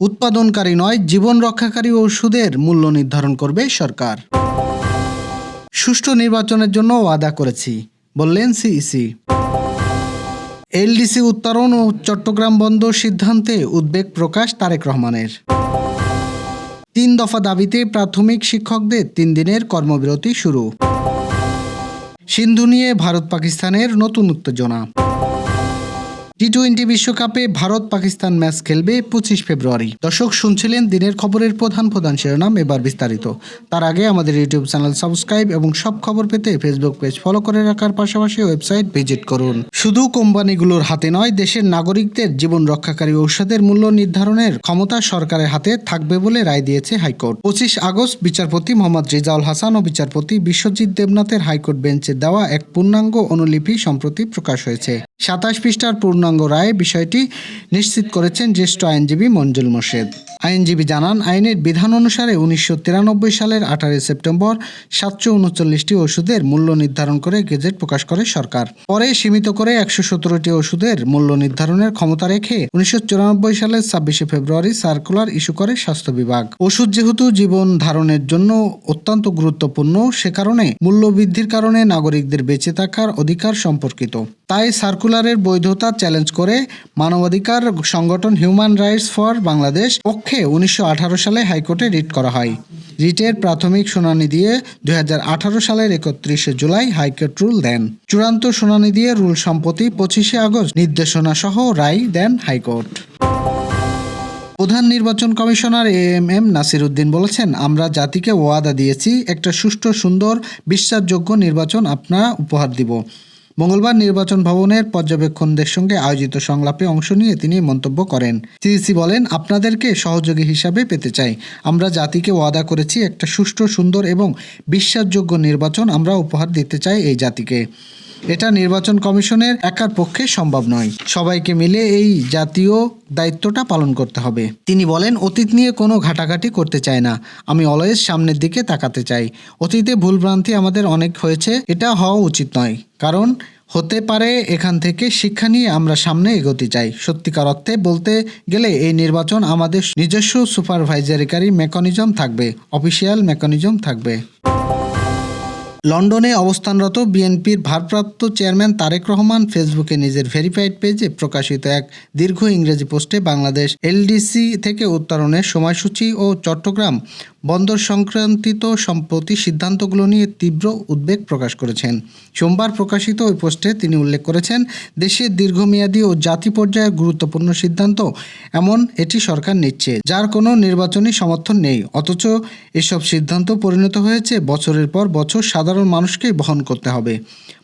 উৎপাদনকারী নয়, জীবন রক্ষাকারী ওষুধের মূল্য নির্ধারণ করবে সরকার। সুষ্ঠু নির্বাচনের জন্য ওয়াদা করেছি, বললেন সিইসি এলডিসি উত্তরণ ও চট্টগ্রাম বন্দর সিদ্ধান্তে উদ্বেগ প্রকাশ তারেক রহমানের। তিন দফা দাবিতে প্রাথমিক শিক্ষকদের তিন দিনের কর্মবিরতি শুরু। সিন্ধু নিয়ে ভারত পাকিস্তানের নতুন উত্তেজনা। টি টোয়েন্টি বিশ্বকাপে ভারত পাকিস্তান ম্যাচ খেলবে পঁচিশ ফেব্রুয়ারি। দর্শক শুনছিলেন দিনের খবরের প্রধান প্রধান শিরোনাম, এবার বিস্তারিত। তার আগে আমাদের ইউটিউব চ্যানেল সাবস্ক্রাইব এবং সব খবর পেতে ফেসবুক পেজ ফলো করে রাখার পাশাপাশি ওয়েবসাইট ভিজিট করুন। শুধু কোম্পানিগুলোর হাতে নয়, দেশের নাগরিকদের জীবন রক্ষাকারী ঔষধের মূল্য নির্ধারণের ক্ষমতা সরকারের হাতে থাকবে বলে রায় দিয়েছে হাইকোর্ট। পঁচিশ আগস্ট বিচারপতি মোহাম্মদ রিজাউল হাসান ও বিচারপতি বিশ্বজিৎ দেবনাথের হাইকোর্ট বেঞ্চে দেওয়া এক পূর্ণাঙ্গ অনুলিপি সম্প্রতি প্রকাশ হয়েছে। সাতাশ পৃষ্ঠার পূর্ণাঙ্গ রায়ে বিষয়টি নিশ্চিত করেছেন জ্যেষ্ঠ আইনজীবী মঞ্জুল মোর্শেদ। আইনজীবী জানান, আইনের বিধান অনুসারে উনিশশো তিরানব্বই সালের আঠারোই সেপ্টেম্বর সাতশো উনচল্লিশটি ওষুধের মূল্য নির্ধারণ করে গেজেট প্রকাশ করে সরকার। পরে সীমিত করে একশো সতেরোটি ওষুধের মূল্য নির্ধারণের ক্ষমতা রেখে উনিশশো চুরানব্বই সালের ছাব্বিশে ফেব্রুয়ারি সার্কুলার ইস্যু করে স্বাস্থ্য বিভাগ। ওষুধ যেহেতু জীবন ধারণের জন্য অত্যন্ত গুরুত্বপূর্ণ, সে কারণে মূল্য বৃদ্ধির কারণে নাগরিকদের বেঁচে থাকার অধিকার সম্পর্কিত। তাই সার্কুলারের বৈধতা চ্যালেঞ্জ করে মানবাধিকার সংগঠন হিউম্যান রাইটস ফর বাংলাদেশ পক্ষে উনিশশো আঠারো সালে হাইকোর্টে রিট করা হয়। রিটের প্রাথমিক শুনানি দিয়ে দুই হাজার আঠারো সালের একত্রিশে জুলাই হাইকোর্ট রুল দেন। চূড়ান্ত শুনানি দিয়ে রুল সম্প্রতি পঁচিশে আগস্ট নির্দেশনা সহ রায় দেন হাইকোর্ট। প্রধান নির্বাচন commissioner A M M Nasir Uddin বলেছেন, আমরা জাতিকে ওয়াদা দিয়েছি, একটা সুষ্ঠু, সুন্দর, বিশ্বাসযোগ্য নির্বাচন আপনারা উপহার দিব। মঙ্গলবার নির্বাচন ভবনের পর্যবেক্ষণদের সঙ্গে আয়োজিত সংলাপে অংশ নিয়ে তিনি মন্তব্য করেন। সিসি বলেন, আপনাদেরকে সহযোগী হিসাবে পেতে চাই। আমরা জাতিকে ওয়াদা করেছি, একটা সুষ্ঠু, সুন্দর এবং বিশ্বাসযোগ্য নির্বাচন আমরা উপহার দিতে চাই এই জাতিকে। এটা নির্বাচন কমিশনের একার পক্ষে সম্ভব নয়। সবাইকে মিলে এই জাতীয় দায়িত্বটা পালন করতে হবে। তিনি বলেন, অতীত নিয়ে কোনো ঘাটাঘাটি করতে চাই না। আমি অলওয়েজ সামনের দিকে তাকাতে চাই। অতীতে ভুলভ্রান্তি আমাদের অনেক হয়েছে। এটা হওয়া উচিত নয়। কারণ হতে পারে এখান থেকে শিক্ষা নিয়ে আমরা সামনে এগোতে চাই। সত্যিকার অর্থে বলতে গেলে এই নির্বাচন আমাদের নিজস্ব সুপারভাইজারিকারি মেকানিজম থাকবে। অফিসিয়াল মেকানিজম থাকবে। লন্ডনে অবস্থানরত বিএনপির ভারপ্রাপ্ত চেয়ারম্যান তারেক রহমান ফেসবুকে নিজের ভেরিফাইড পেজে প্রকাশিত এক দীর্ঘ ইংরেজি পোস্টে বাংলাদেশ এলডিসি থেকে উত্তরণের সময়সূচি ও চট্টগ্রাম বন্দর সংক্রান্তিত সম্প্রতি সিদ্ধান্তগুলো নিয়ে তীব্র উদ্বেগ প্রকাশ করেছেন। সোমবার প্রকাশিত ওই পোস্টে তিনি উল্লেখ করেছেন, দেশের দীর্ঘমেয়াদী ও জাতি পর্যায়ের গুরুত্বপূর্ণ সিদ্ধান্ত, এমন এটি সরকার নিচ্ছে, যার কোনো নির্বাচনী সমর্থন নেই, অথচ এসব সিদ্ধান্ত পরিণত হয়েছে বছরের পর বছর সাধারণ মানুষকেই বহন করতে হবে।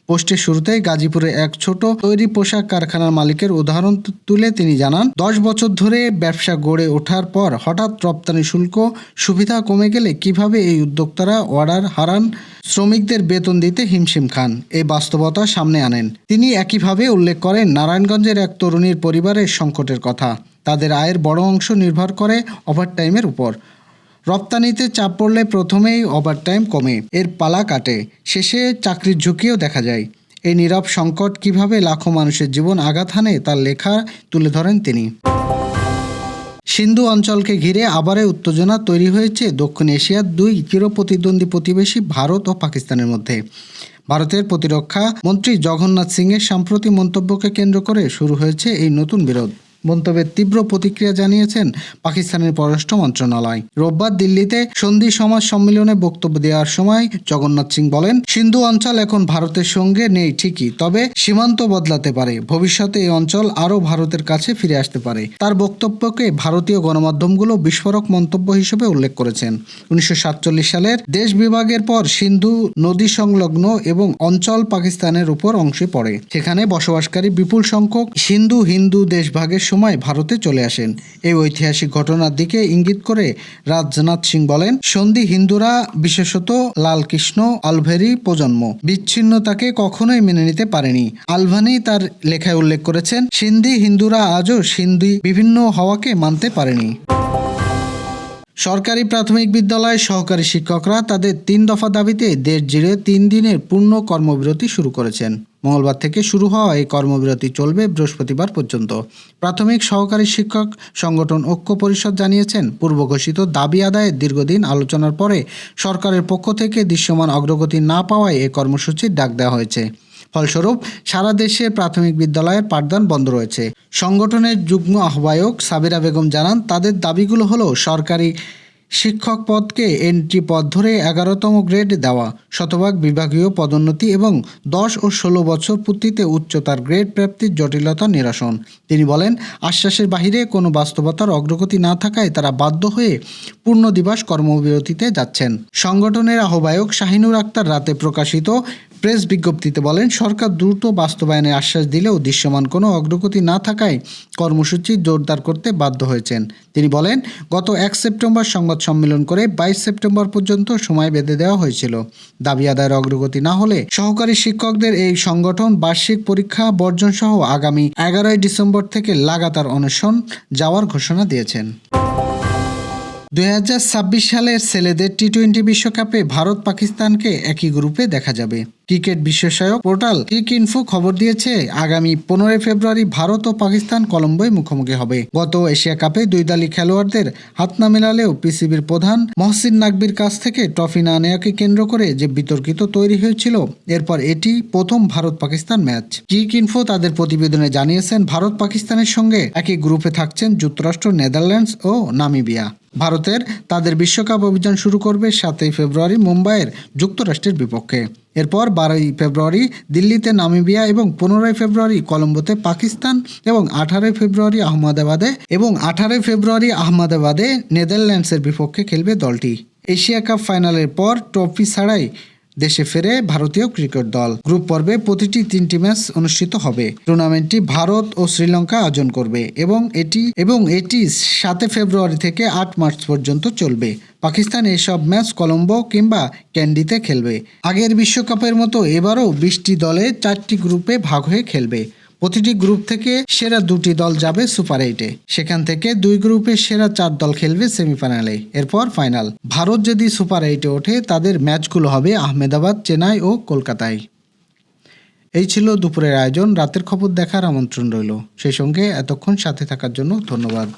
পোস্টের শুরুতেই গাজীপুরে এক ছোট তৈরি পোশাক কারখানার মালিকের উদাহরণ তুলে তিনি জানান, দশ বছর ধরে ব্যবসা গড়ে ওঠার পর হঠাৎ রপ্তানি শুল্ক সুবিধা কমে গেলে কীভাবে এই উদ্যোক্তারা অর্ডার হারান? শ্রমিকদের বেতন দিতে হিমশিম খান। এই বাস্তবতা সামনে আনেন। তিনি একইভাবে উল্লেখ করেন, নারায়ণগঞ্জের এক তরুণীর পরিবারের সংকটের কথা। তাদের আয়ের বড় অংশ নির্ভর করে ওভারটাইমের উপর। রপ্তানিতে চাপ পড়লে প্রথমেই ওভারটাইম কমে, এর পালা কাটে, শেষে চাকরির ঝুঁকিও দেখা যায়। এই নীরব সংকট কীভাবে লাখো মানুষের জীবন আঘাত হানে তার লেখা তুলে ধরেন তিনি। সিন্ধু অঞ্চলকে ঘিরে আবারও উত্তেজনা তৈরি হয়েছে দক্ষিণ এশিয়ার দুই চিরপ্রতিদ্বন্দ্বী প্রতিবেশী ভারত ও পাকিস্তানের মধ্যে। ভারতের প্রতিরক্ষা মন্ত্রী জগন্নাথ সিংয়ের সাম্প্রতি মন্তব্যকে কেন্দ্র করে শুরু হয়েছে এই নতুন বিরোধ। মন্তব্যের তীব্র প্রতিক্রিয়া জানিয়েছেন পাকিস্তানের পররাষ্ট্র মন্ত্রণালয়। রোববার দিল্লিতে সন্ধি সমাজ সম্মেলনে বক্তব্য দেওয়ার সময় জগন্নাথ সিং বলেন, সিন্ধু অঞ্চল এখন ভারতের সঙ্গে নেই ঠিকই, তবে সীমান্ত বদলাতে পারে। ভবিষ্যতে এই অঞ্চল আরও ভারতের কাছে ফিরে আসতে পারে। তার বক্তব্যকে ভারতীয় গণমাধ্যমগুলো বিস্ফোরক মন্তব্য হিসেবে উল্লেখ করেছেন। উনিশশো সাতচল্লিশ সালের দেশ বিভাগের পর সিন্ধু নদী সংলগ্ন এবং অঞ্চল পাকিস্তানের উপর অংশে পড়ে। সেখানে বসবাসকারী বিপুল সংখ্যক সিন্ধু হিন্দু দেশভাগের সময় ভারতে চলে আসেন। এই ঐতিহাসিক ঘটনার দিকে ইঙ্গিত করে রাজনাথ সিং বলেন, সন্ধি হিন্দুরা, বিশেষত লালকৃষ্ণ আলভেরি প্রজন্ম, বিচ্ছিন্নতাকে কখনোই মেনে নিতে পারেনি। আলভানি তার লেখায় উল্লেখ করেছেন, সিন্ধি হিন্দুরা আজও সিন্ধি বিভিন্ন হওয়াকে মানতে পারেনি। সরকারি প্রাথমিক বিদ্যালয় সহকারী শিক্ষকরা তাদের তিন দফা দাবিতে দেশ জুড়ে তিন দিনের পূর্ণ কর্মবিরতি শুরু করেছেন। মঙ্গলবার থেকে শুরু হওয়া এই কর্মবিরতি চলবে বৃহস্পতিবার পর্যন্ত। প্রাথমিক সহকারী শিক্ষক সংগঠন ঐক্য পরিষদ জানিয়েছেন পূর্ব ঘোষিত দাবি আদায়ের দীর্ঘদিন আলোচনার পরে সরকারের পক্ষ থেকে দৃশ্যমান অগ্রগতি না পাওয়ায় এ কর্মসূচির ডাক দেওয়া হয়েছে। ফলস্বরূপ সারা দেশে প্রাথমিক বিদ্যালয়ের পাঠদান বন্ধ রয়েছে। সংগঠনের যুগ্ম আহ্বায়ক সাবিরা বেগম জানান, তাদের দাবিগুলো হলো সরকারি শিক্ষক পদকে এন্ট্রি পদ ধরে এগারোতম গ্রেড দেওয়া, শতভাগ বিভাগীয় পদোন্নতি এবং দশ ও ষোলো বছর পূর্তিতে উচ্চতার গ্রেড প্রাপ্তির জটিলতা নিরসন। তিনি বলেন, আশ্বাসের বাহিরে কোনো বাস্তবতার অগ্রগতি না থাকায় তারা বাধ্য হয়ে পূর্ণ দিবস কর্মবিরতিতে যাচ্ছেন। সংগঠনের আহ্বায়ক শাহিনুর আক্তার রাতে প্রকাশিত প্রেস বিজ্ঞপ্তিতে বলেন, সরকার দ্রুত বাস্তবায়নের আশ্বাস দিলেও দৃশ্যমান কোনো অগ্রগতি না থাকায় কর্মসূচি জোরদার করতে বাধ্য হয়েছেন। তিনি বলেন, গত এক সেপ্টেম্বর সংবাদ সম্মেলন করে বাইশ সেপ্টেম্বর পর্যন্ত সময় বেঁধে দেওয়া হয়েছিল। দাবি আদায়ের অগ্রগতি না হলে সহকারী শিক্ষকদের এই সংগঠন বার্ষিক পরীক্ষা বর্জন সহ আগামী এগারোই ডিসেম্বর থেকে লাগাতার অনশন যাওয়ার ঘোষণা দিয়েছেন। দু হাজার ছাব্বিশ সালের ছেলেদের টি টোয়েন্টি বিশ্বকাপে ভারত পাকিস্তানকে একই গ্রুপে দেখা যাবে। ক্রিকেট বিশেষায়ক পোর্টাল ক্রিক ইনফো খবর দিয়েছে, আগামী পনেরোই ফেব্রুয়ারি ভারত ও পাকিস্তান কলম্বোয় মুখোমুখি হবে। গত এশিয়া কাপে দুই দলই খেলোয়াড়দের হাত না মেলালেও পিসিবির প্রধান মহসিন নাকবির কাছ থেকে ট্রফি না নেওয়াকে কেন্দ্র করে যে বিতর্কিত তৈরি হয়েছিল, এরপর এটি প্রথম Bharat Pakistan match. Cricinfo তাদের প্রতিবেদনে জানিয়েছেন ভারত পাকিস্তানের সঙ্গে একই গ্রুপে থাকছেন যুক্তরাষ্ট্র, নেদারল্যান্ডস ও নামিবিয়া। ভারতের তাদের বিশ্বকাপ অভিযান শুরু করবে সাতই ফেব্রুয়ারি মুম্বাইয়ের যুক্তরাষ্ট্রের বিপক্ষে। এরপর বারোই ফেব্রুয়ারি দিল্লিতে নামিবিয়া এবং পনেরোই ফেব্রুয়ারি কলম্বোতে পাকিস্তান এবং আঠারোই ফেব্রুয়ারি আহমেদাবাদে এবং আঠারোই ফেব্রুয়ারি আহমেদাবাদে নেদারল্যান্ডসের বিপক্ষে খেলবে দলটি। এশিয়া কাপ ফাইনালের পর ট্রফি ছাড়াই দেশে ফেরে ভারতীয় ক্রিকেট দল গ্রুপ পর্বে প্রতিটি তিনটি ম্যাচ অনুষ্ঠিত হবে। টুর্নামেন্টটি ভারত ও শ্রীলঙ্কা আয়োজন করবে এবং এটি এবং এটি সাতে ফেব্রুয়ারি থেকে আট মার্চ পর্যন্ত চলবে। পাকিস্তান এসব ম্যাচ কলম্বো কিংবা ক্যান্ডিতে খেলবে। আগের বিশ্বকাপের মতো এবারও বিশটি দলে চারটি গ্রুপে ভাগ হয়ে খেলবে। প্রতিটি গ্রুপ থেকে সেরা দুটি দল যাবে সুপার এইটে। সেখান থেকে দুই গ্রুপে সেরা চার দল খেলবে সেমিফাইনালে। এরপর ফাইনাল। ভারত যদি সুপার এইটে ওঠে, তাদের ম্যাচগুলো হবে আহমেদাবাদ, চেন্নাই ও কলকাতায়। এই ছিল দুপুরের আয়োজন। রাতের খবর দেখার আমন্ত্রণ রইল। সেই সঙ্গে এতক্ষণ সাথে থাকার জন্য ধন্যবাদ।